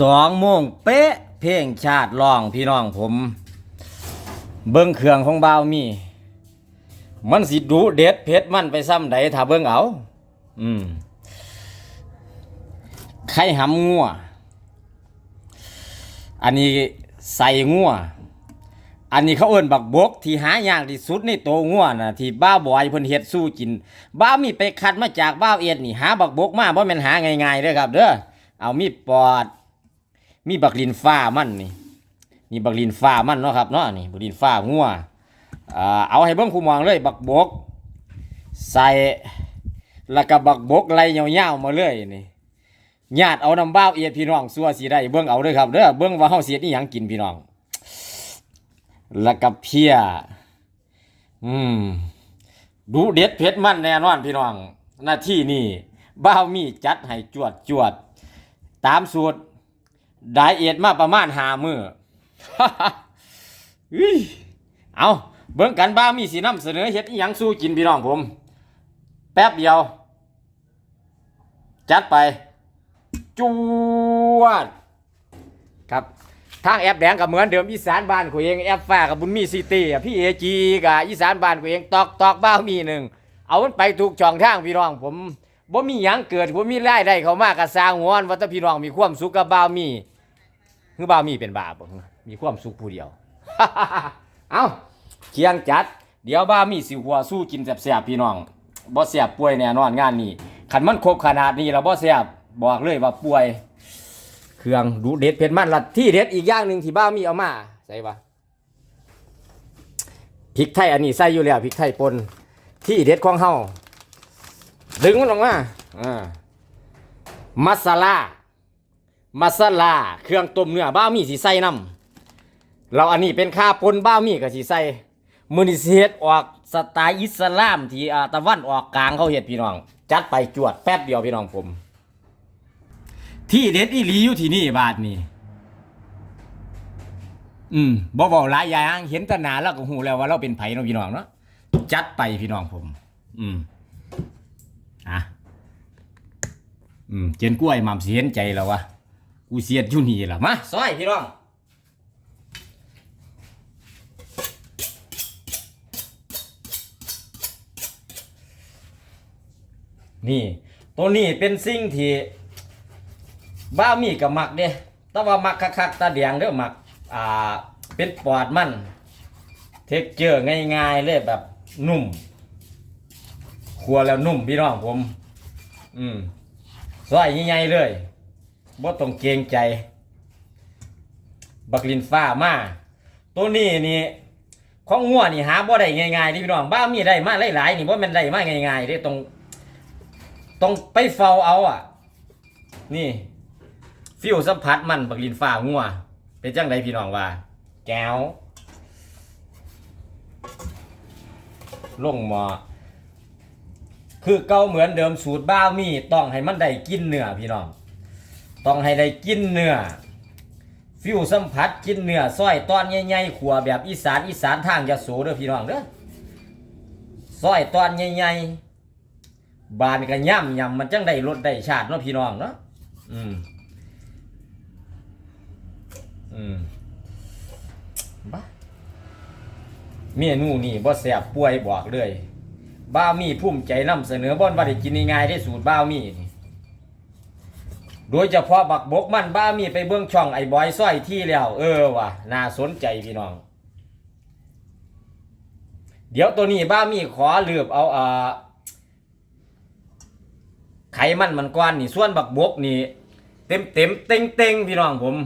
สองโมงเป๊ะ เพลงชาติร้องพี่น้องผม เบิ้งเครื่องของบ่าวมี มันสิดุเด็ดเผ็ดมันไปซ้ำใดถ้าเบิ้งเอา อืมไข่หำงัว อันนี้ใส่งัว อันนี้เขาเอิ้นบักบก ที่หายากที่สุดในโตงัวนะที่บ้าบอยเพิ่นเฮ็ดสู้กิน บ้ามีไปคัดมาจากบ้าเอ็ดนี่หาบักบกมาบ่แม่นหาง่ายๆเด้อครับ เด้อเอามีปอด มีบักลินฟ้ามันนี่นี่บักลินฟ้ามันเนาะครับเนาะนี่บักลินฟ้างัวอ่าเอาให้เบิ่งคู่มองเลยบักบก ใส่แล้วก็บักบกไล่ยาวๆมาเลยนี่ญาติเอาน้ำบ้าวเอียดพี่น้องสัวสิได้เบิ่งเอาเด้อครับเด้อเบิ่งว่าเฮาสิเฮ็ดอีหยังกินพี่น้อง แล้วก็เพียอืมดูเด็ดเผ็ดมันแน่นอนพี่น้องหน้าที่นี่บ้าวมีจัดให้จวดจวด ตามสูตร ไดเอทมาประมาณหามืออื้ยเอาเบิ่งกันบ้ามีสีน้ำเสนอเฮ็ดอีหยังสู้กินพี่น้องผม แป๊บเดียว จัดไปจวดครับทางแอปแดงกับเหมือนเดิมอีสานบ้านกูเองแอปฟ้ากับบุญมีซิตี้พี่เอจีกับอีสานบ้านกูเองตอกตอกบ้ามีหนึ่งเอามันไปถูกช่องทางพี่น้องผมบ่มีหยังเกิดบ่มีรายได้เข้ามากระสร้างหัวว่าแต่พี่น้องมีความสุขกับบ้ามี คือบ้าวมีเป็นบาปบ่มีความสุขผู้เดียว เอาเคียงจัด เดี๋ยวบ้าวมีสิหัวสู้กินแซ่บๆพี่น้องบ่แซ่บป่วยแน่นอนงานนี้คันมันครบขนาดนี้แล้วบ่แซ่บบอกเลยว่าป่วย เครื่องดูเด็ดเผ็ดมันละที่เด็ดอีกอย่างหนึ่งที่บ้ามีเอามาใส่ปะพริกไทยอันนี้ใส่อยู่แล้วพริกไทยป่นที่เด็ดของเฮาดึงมันออกมาอ่ามัสลา มัสลาเครื่องต้มเนื้อบ้ามีสีใส่น้ำเราอันนี้เป็นข้าปนบ้ามีกับสีใส่มือนิเฮ็ดออกสไตล์อิสลามที่อ่าตะวันออกกลางเขาเฮ็ดพี่น้อง จัดไปจวดแป๊บเดียวพี่น้องผม ที่เด็ดอีหลีอยู่ที่นี่บาทนี่อืมบ่บอกหลายอย่างเห็นแตหนาแล้วก็หูแล้วว่าเราเป็นไผ่เนาะพี่น้องเนาะจัดไปพี่น้องผม อืมอะอืมเจนกล้วยหม่ำสิเห็นใจแล้ววะ กูเสียดอยู่นี่ล่ะมาซอยพี่น้องนี่ตัวนี้เป็นสิ่งที่บ้ามีกับมักเด้แต่ว่ามักคักๆตาแดงเด้อมักอ่าเป็นปอดมัน เทคเจอร์ง่ายๆเลยแบบนุ่มครัวแล้วนุ่มพี่น้องผม อืมซอยใหญ่ๆเลย บ่ต้องเกรงใจ บักลินฟ้ามาตัวนี้นี่ของงัวนี่หาบ่ได้ง่ายๆที่พี่น้องบ้ามีได้มาหลายๆนี่บ่แม่นได้มาง่ายๆเด้ต้องต้องไปเฝ้าเอาอะ นี่ ฟิวสัมผัสมันบักลินฟ้างัวเป็นจังไดพี่น้องว่า แก้วลงหมอคือเก่าเหมือนเดิมสูตรบ้ามีต้องให้มันได้กินเนื้อพี่น้อง ต้องให้ได้กินเนื้อฟิวสัมผัสกินเนื้อซอยตอนใหญ่ๆขัวแบบอีสานอีสานทางยะโสเด้อพี่น้องเด้อซอยตอนใหญ่ๆบานก็ย่ำยำมันจังได้รสได้ชาติเนาะพี่น้องเนาะอืมอืมบ้าเมนูนี่บ่แสบป่วยบอกเลยบ้าวมีภูมิใจนำเสนอบ่อนว่าได้กินง่ายๆได้สูตรบ้าวมีนี่ โดยเฉพาะบักบกมันบ้ามีไปเบื้องช่องไอ้บอยซ้อยที่แล้วเออว่ะน่าสนใจพี่น้อง เดี๋ยวตัวนี้บ้ามีขอเลือบเอาอ่าไขมันมันกวนนี่ส่วนบักบกนี่ เต็มเต็มเต็งเต็งพี่น้องผม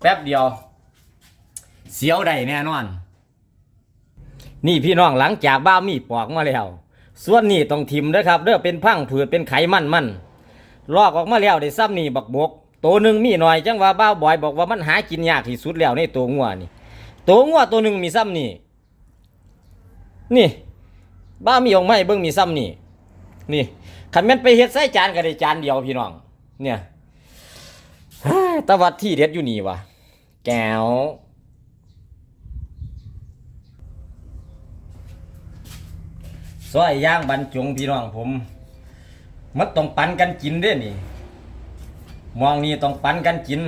แป๊บเดียว เสียวได้แน่นอน นี่พี่น้องหลังจากบ้ามีปอกมาแล้ว ส่วนนี้ต้องทิมเด้อครับเด้อเป็นพังผืดเป็นไขมันมัน ลอกออกมาแล้วได้ซ้ำนี่บักบกตัวหนึ่งมีหน่อยจังว่าบ้าบอยบอกว่ามันหากินยากที่สุดแล้วในตัวงัวนี่ตัวงัวตัวหนึ่งมีซ้ำนี่นี่บ้ามีออกมาให้เบิ่งมีซ้ำนี่นี่ขันแม่นไปเฮ็ดใส่จานก็ได้จานเดียวพี่น้อง เนี่ยตะวัดที่เด็ดอยู่นี่วะแก้วซอยย่างบรรจงพี่น้องผม มันต้องปันกันกินเด้นี่ มองนี่ต้องปันกันกิน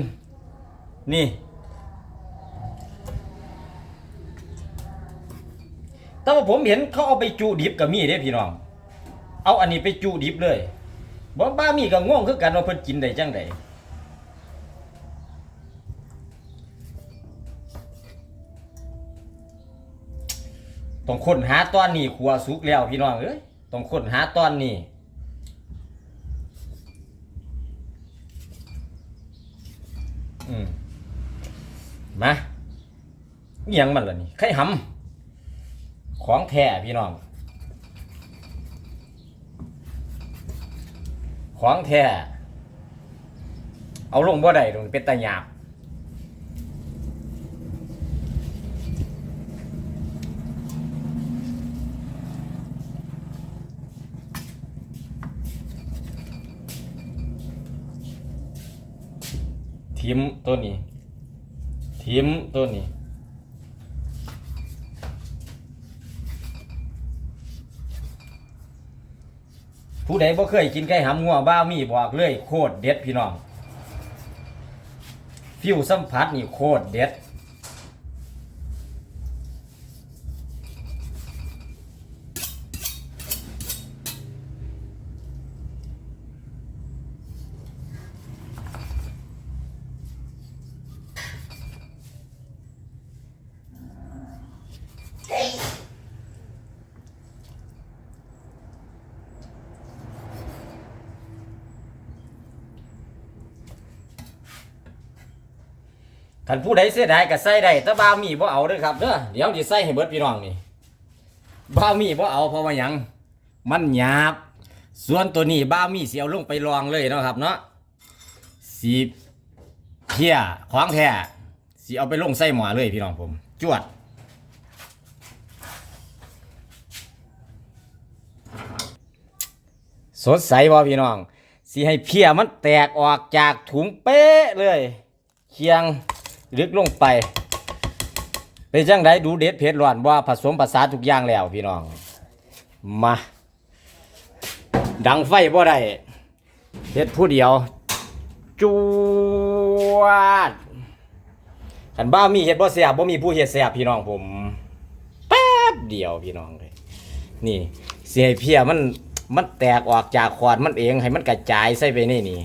นี่ แต่ว่าผมเห็นเขาเอาไปจูดิบกับมีเด้พี่น้อง เอาอันนี้ไปจูดิบเลยบ่บ้ามีก็ง่วงคือกันว่าเพิ่นกินได้จังไดต้องค้นหาตอนนี้ขัวสุกแล้วพี่น้องเอ้ยต้องค้นหาตอนนี้ อืมมาอยังมันล่ะนี่ไข่หำของแท้พี่น้อง ของแท้เอาลงบ่ได้ตรงเป็นตาหยาบ ทิมตัวนี้ ทิมตัวนี้ ผู้ใดบ่เคยกินไก่หำงัวบ้ามีบอกเลยโคตรเด็ดพี่น้อง ฟิวสัมผัสนี่โคตรเด็ด ท่านผู้ใดเสียดายก็ใส่ได้แต่บ้ามีบ่เอาเด้อครับเด้อเดี๋ยวสิใส่ให้เบิดพี่น้องนี่บ้ามีบ่เอาเพราะว่าหยังมันหยาบ ส่วนตัวนี้บ้ามีสิเอาลงไปลองเลยเนาะครับเนาะสีเพี้ยของแท้สิเอาไปลงใส่หม้อเลยพี่น้องผม จวดสดใสบ่พี่น้องสิให้เพี้ยมันแตกออกจากถุงเป๊ะเลย เคียง ลึกลงไปเป็นจังไดดูเด็ดเผ็ดร้อนว่าผสมผสานทุกอย่างแล้วพี่น้อง มา ดังไฟบ่ได้เฮ็ดผู้เดียวจวดขันบ้ามีเฮ็ดบ่แซ่บบ่มีผู้เฮ็ดแซ่บพี่น้องผมแป๊บเดียวพี่น้องเลยนี่เสิให้เพียมันมันแตกออกจากขวดมันเองให้มันกระจายใส่ไปนี่นี่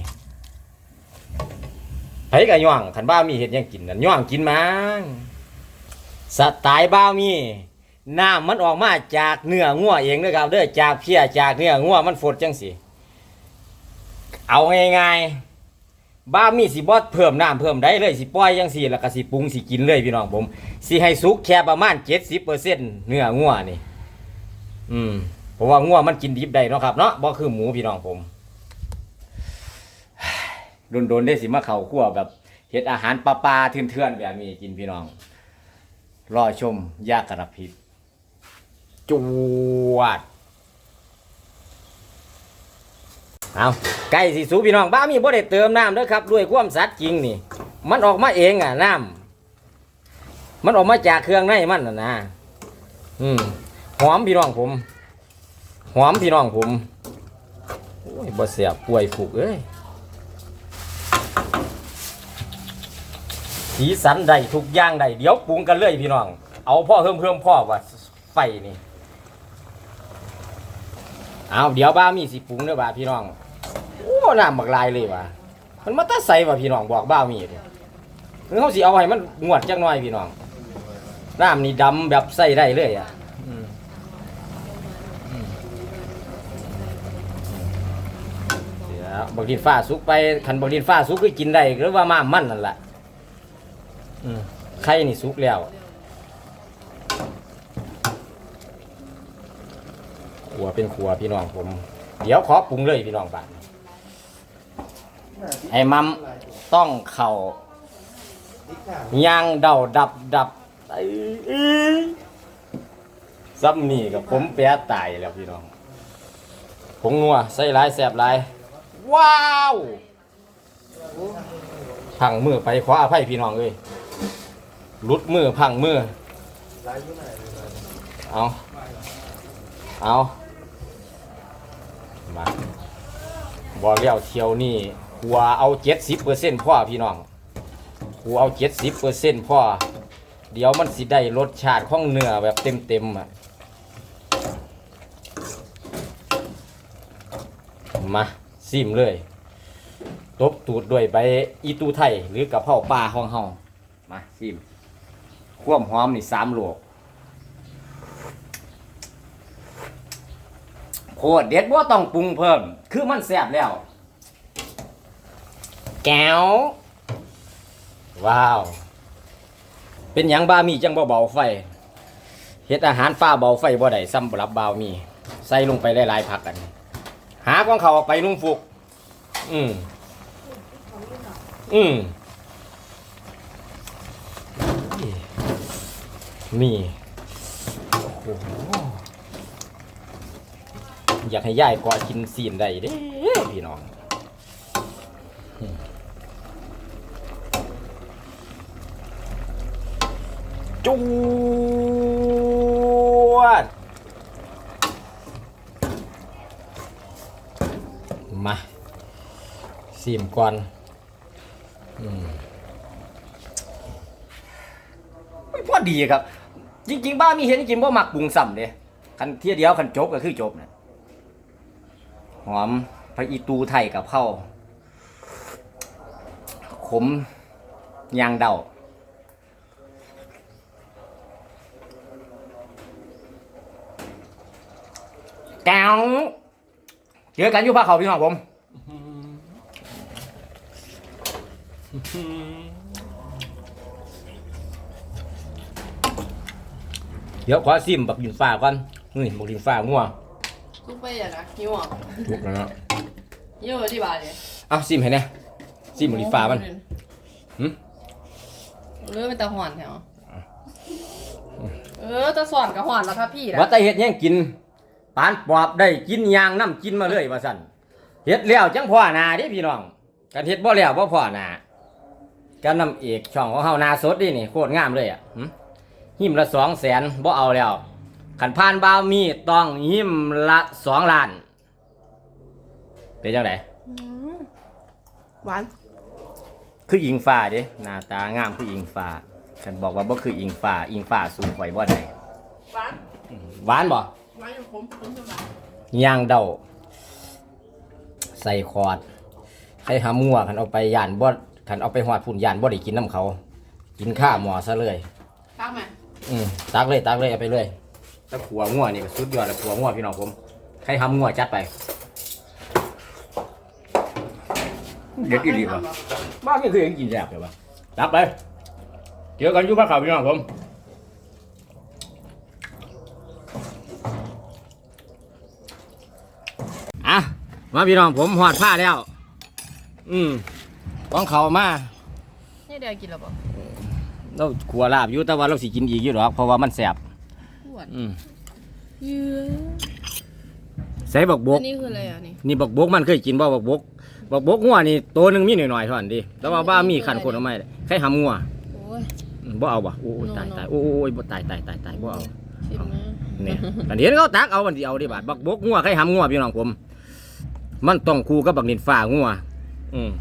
ไผก็ย่องขันบ้ามีเฮ็ดยังกินนั่นย่องกินมั้งสไตล์บ้ามีน้ำมันออกมาจากเนื้องัวเองเด้อครับเด้อจากเพียจากเนื้องัวมันฟดจังสิเอาง่ายๆบ้ามีสิบ่เพิ่มน้ำเพิ่มได้เลยสิปล่อยจังสิแล้วก็สิปรุงสิกินเลยพี่น้องผมสิให้สุกแค่ประมาณ70%เนื้องัวนี่ อืมเพราะว่างัวมันกินดิบได้เนาะครับเนาะบ่คือหมูพี่น้องผม โดนๆได้สิมาเข้าครัวแบบเฮ็ดอาหารปลาปลาๆเถื่อนๆแบบนี้กินพี่น้อง รอชมยากระพิบจวดเอาไก่สิสูพี่น้องบ้ามีบ่ได้เติมน้ำเด้อครับด้วยความสัตย์จริงนี่ มันออกมาเองอะน้ำมันออกมาจากเครื่องในมันน่ะนะอืมหอมพี่น้องผม หอมพี่น้องผมโอ้ยบ่เสียบป่วยผูกเอ้ย สีสันใดทุกอย่างใดเดี๋ยวปรุงกันเลยพี่น้อง เอาพ่อเพิ่มเพิ่มพ่อว่าไฟนี่เอาเดี๋ยวบ้ามีสิปรุงเด้อบ้าพี่น้องโอ้น้ำบักลายเลยว่ะมันมาแตาใส่ว่ะพี่น้องบอกบ้ามีเด้คือเขาสิเอาให้มันงวดจักหน่อยพี่น้องน้ำนี่ดำแบบใส่ได้เลยอะเดี๋ยวบักดินฟ้าสุกไปคันบักดินฟ้าสุกก็กินได้หรือว่ามามันนั่นแหละ อืมไข่นี่สุกแล้วขัวเป็นขัวพี่น้องผม เดี๋ยวขอปรุงเลยพี่น้องบ้านไอ้มัมต้องเข่าย่างเดาดับดับไอ้ซ้ำนี่กับผมแปะตายแล้วพี่น้องผงนัวใส่ลายแสบลาย ว้าวพังมือไปขออภัยพี่น้องเลย หลุดมือพังมือเอาเอามาบอเลี้ยวเที่ยวนี่ขัวเอาเจ็ดสิบเปอร์เซ็นต์พ่อพี่น้องขัวเอาเจ็ดสิบเปอร์เซ็นต์พ่อเดี๋ยวมันสิได้รสชาติของเนื้อแบบเต็มเต็มๆอะมาซิมเลย ตบตูดด้วยใบอีตูไทยหรือกระเพราปลาของเฮามาซิม ความหอมนี่สามโลกโคตรเด็ดบ่ต้องปรุงเพิ่ม คือมันแซ่บแล้ว แก้ว ว้าว เป็นหยังบ้ามีจังบ่เบาไฟเฮ็ดอาหารฟ้าเบาไฟบ่ได้ซ้ำรับบ่าวมี ใส่ลงไปหลายๆผักกัน หาของเขาออกไปนุ่งฟุก อืมอืม นี่โอ้โหอยากให้ยายกอดกินซีนได้เด้พี่น้องจวดมาซีมก่อนอืมไม่พอดีครับ จริง ๆ บ้ามีเห็นจริงๆว่ามักปรุงซ้ำเด้คันเที่ยเดียวคันจบก็คือจบนะหอมพระอีตูไทยกับเข้าขมยางเดาแก้วเจอกันอยู่ภาคเขาพี่น้องผม เดี๋ยวขอซิมบักดินฟ้าก่อนนี่บักดินฟ้างัวลูกไปอย่างนะหิวอะถูกแล้วเนาะหิวที่บ้านเลยเอาซิมให้แน่ซิมบักดินฟ้ามันหึเลือเป็นตาหอนแถวเออตาสอนกับหอนแล้วครับพี่นะว่าแต่เฮ็ดหยังกินปานปอบได้กินยางน้ำกินมาเลยว่าสั่นเฮ็ดแล้วจังพ่อหนาเดิพี่น้องกันเฮ็ดบ่แล้วบ่พ่อหนาการนำเอกช่องของเฮาหนาสดดินี่โคตรงามเลยอะ หึหิมละสองแสนบ่เอาแล้วขันพานบาวมีต้องหิมละสองล้าน เป็นจังไดหวาน คืออิงฟ้าเด้หน้าตางามคืออิงฟ้าฉันบอกว่าบ่คืออิงฟ้าอิงฟ้าสูงข่อยบ่ได้หวาน หวานบ่หวานอยู่ผมผมจะหวานย่างเดาใส่คอร์ดให้หามัวคันเอาไปย่านบ่คันเอาไปหอดพุ่นย่านบ่ได้กินน้ำเขา กินข้าหมอซะเลยตั้งไหม อืมตักเลยตักเลยเอาไปเลยแล้วขัวงัวนี่ก็สุดยอดแล้วขัวงัวพี่น้องผมใครทำงัวจัดไปเด็ดอีหลีป่ะบ้านไม่เคยเห็นกินแซ่บเลยป่ะตักไปเจอกันอยู่บ้านเขาพี่น้องผมอะมาพี่น้องผมหอดผ้าแล้ว อืมของเขามานี่เดี๋ยวกินแล้วป่ะ เราขัวลาบอยู่แต่ว่าเราสิกินอีกอยู่หรอกเพราะว่ามันแสบหวานอืมเยือใส่บักบอักนนี้คืออะไรอะนี่ นี่บักบกมันเคยกินบ่บักบกบักบกงัวนี่ตัวหนึงมีหน่อยๆเท่านั้นดิแต่ว่าบ้ามีขันคนเอาไม่ใครหำงัวโอ้ย อืมบ่เอาบ่โอ้ย No, ตาย no. ตายโอ้ยบ่ตายตายตายตายบ่เอา ชิมนะ เนี่ยอันนี้เขาตักเอามันสิเอาดิบาดบักบกงัวใครหำงัวพี่น้องผม มันต้องคู่กับบักนินฟ้างัวอืม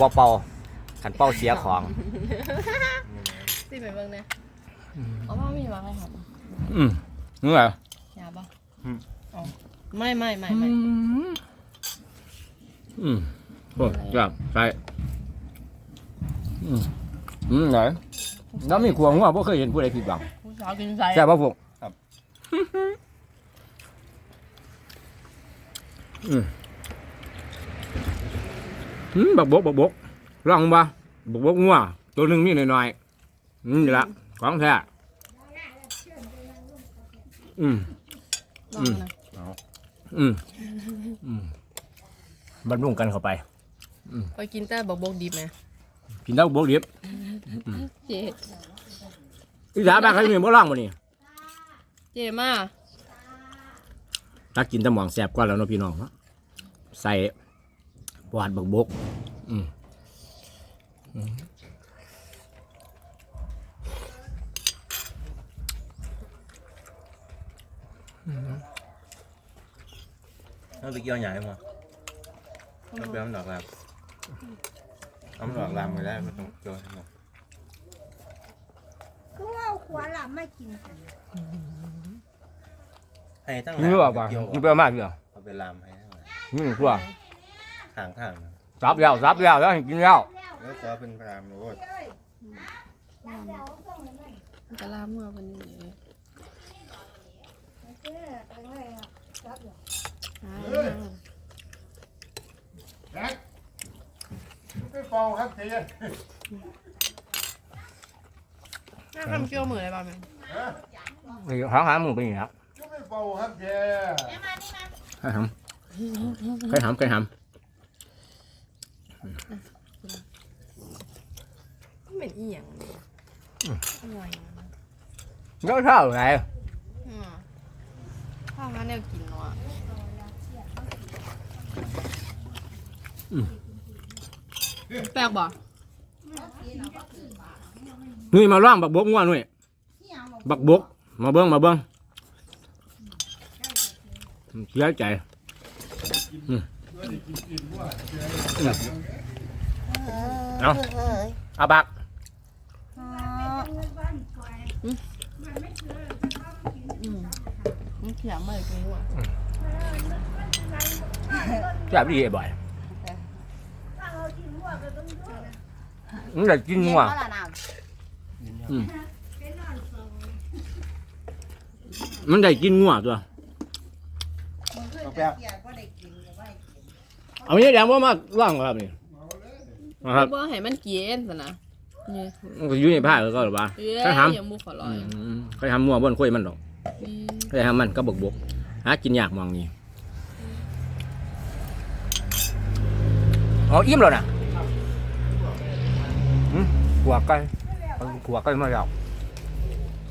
บ่เป่า ขันเป่าเสียของ สิไปเบิ่งเนี่ยเอาพ่อมีวางให้ครับอืมนี่ไงยาป่ะอืม อ๋อไม่ไม่ไม่ไม่อืมโอ้จับใส่อืมอืมไหนแล้วมีขวงว่าพ่เคยเห็นผู้ใดผิดหวังผู้สาวกินใส่ใช่ป่ะพวกครับอืมอืมบักบกบักบก ลองบ่บักบกงัวตัวหนึ่งมีหน่อยๆอืมนี่ละของแท้อืมลองนะอืมอืมบรรลุงกันเข้าไปไปกินแต่บกบกดิบไหมกินได้บกเดียบเจ๊อีสานบ้านใครมีบ่ล่องบ่นี่เจ๊มาตักกินแตะหมองแสบกว่าแล้วเนาะพี่น้องเนาะใส่หวานบักบก อืม เอาไปเกี่ยวใหญ่มาเอาไปเอามันดอกลามเอามันดอกลามมาได้ไม่ต้องเกี่ยวให้หมดก็ว่าเอาขวานหลับไม่กินกันให้ตั้งนี่ว่าป่ะเกี่ยวนี่เปรี้ยวมากเลยเอาไปลามให้ทั้งหลายนี่กลัวทางทางนะซับแล้วซับแล้วแล้วให้กินแล้วแล้วก็เป็นลามโอ้ยมันจะลามเมื่อวันนี้เลยเออไปเลยอะรับอยู่ไม่เป่าครับเจ๊น่าทำเกี่ยวมืออะไรบ้างไหมนี่หางหางมึงเป็นอย่างนี้ครับไม่เป่าครับเจ๊ให้หำให้หำให้หมัน เป็นอีหยังเนี่ยอร่อยนะำแล้วเท่าไหร่อืมข้าวมันเนี่ยกินเนาะแปลกบ่นุ่ยมาล่องบักบกง่วนุ่ยบักบก มาเบิ้งมาเบิ้งเสียใจอืมเอาเอาบักอื มมันเขียมมาเลยกูอะแซ่บดีบ่อยมันได้กินงัวอืมมันได้กินงัวตัว เอาแป๊บเอาเนี่ยแดงว่ามาล่างครับนี่นะครับบ่ให้มันกินสินะ นี่มันก็อยู่ในผ้าก็หรือเปล่าเอ้ยใครทอย่ามูขอลอยำใครทำมั่วบนคุยมันดอกนี่ใครทำมันก็บกบกหากินยากมองนี่อ๋ออิ่มแล้วนะอืมขัวไก่เอาขัวไก่มาแล้ว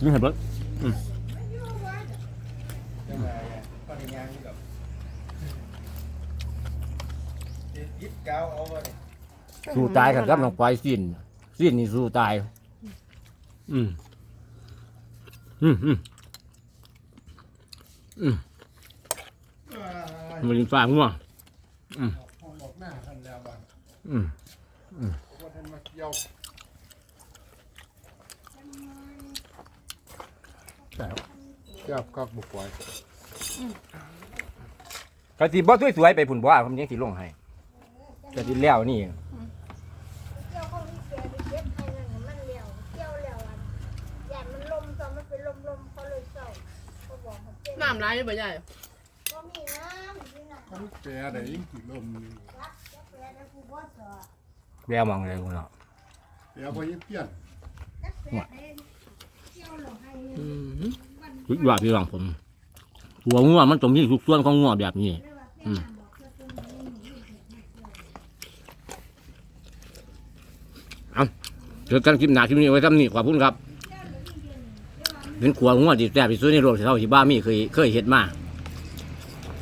นี่เห็นเบิ้งยิบเก้าเอาไว้สู้ตายกันครับน้องปลายสิ้น สิ้นนี่สู้ตาย อืม อืมอืมอืมมันฟ้าง่วงห้องบอกหน้าท่านแล้วบ้างอืมว่าท่านมาเกี่ยวใช่ครับเกี่ยวกับบุกไว้กะสิบ่สวยๆไปผุนบ่ว่าผมยังสิลงให้กะสิแล้วนี่ น้ำร้ายยู่บ่ใหญ่ก็มีน้ำมีน้ำมันแปรได้ยิ่งกี่ลมรักจะแปลได้กูบ่สอแล้วมองเลยคุณเนาะแปรพอยิ่งเปลี่ยนจักแปลได้เกี่ยวแล้วให้สุดยอดพี่น้องผมหัวงัวมันต้องมีทุกส่วนของงัวแบบนี้ เรียกว่าเป็นน้ำบอกเพื่อเป็นน้ำหนูเจอกันคลิปหน้าคลิปนี้ไว้ทำนี่ขอบคุณครับ เป็นขัวงัวที่แซ่บที่สุดในโลกที่เท่าที่บ้ามีเคยเคยเห็ดมา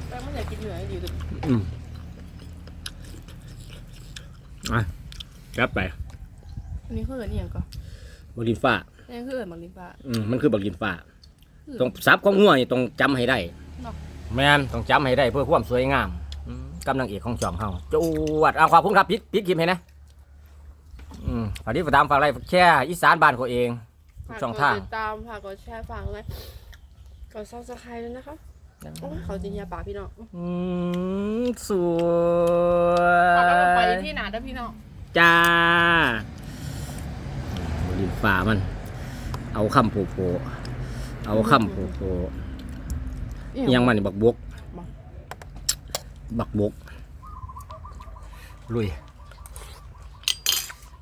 แป้งมันอยากกินเนื้อดีเลยอืมอะกลับไปอันนี้คือเอินอหย่างก่อนบักดินฟ้า อันนี้คือเอินมังลิฟ้า อืมมันคือบักดินฟ้าต้องซับของงัวนี่ต้องจำให้ได้เนาะแม่นต้องจำให้ได้เพื่อความสวยงามอืมกำลังเอกของจอมเฮาจวดอะขอบคุณครับพิดพิดคลิปให้นะอืมฝากที่ติดตามฝากไลค์ฝากแชร์อีสานบ้านเขาเอง ทุกช่องทางฝกกดติดตามฝากกดแชร์ฝากเลยกดซับสไครต์ด้วยนะคะโอ้ยเขาจริงยาปากพี่น้องอืมสวเอากำลังไปยที่หนาเด้อพี่น้องจ้าดินฝ่ามัน เอาคำโผโผเอาคำโผโผยังมันนี่บักบก บักบกลุย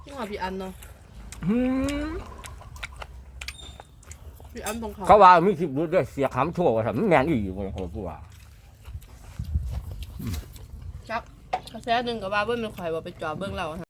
พี่หอพี่อันเนาะ พี่อันตรงเขาเขาว่ามีคลิปรู้ด้วยเสียคำโชว์ว่าทำแมนอีกอยู่บนเขาพูดว่ากระแสหนึ่งกับว่าเบิ้ลเป็นข่อยบอกไปจอเบิ้งเรา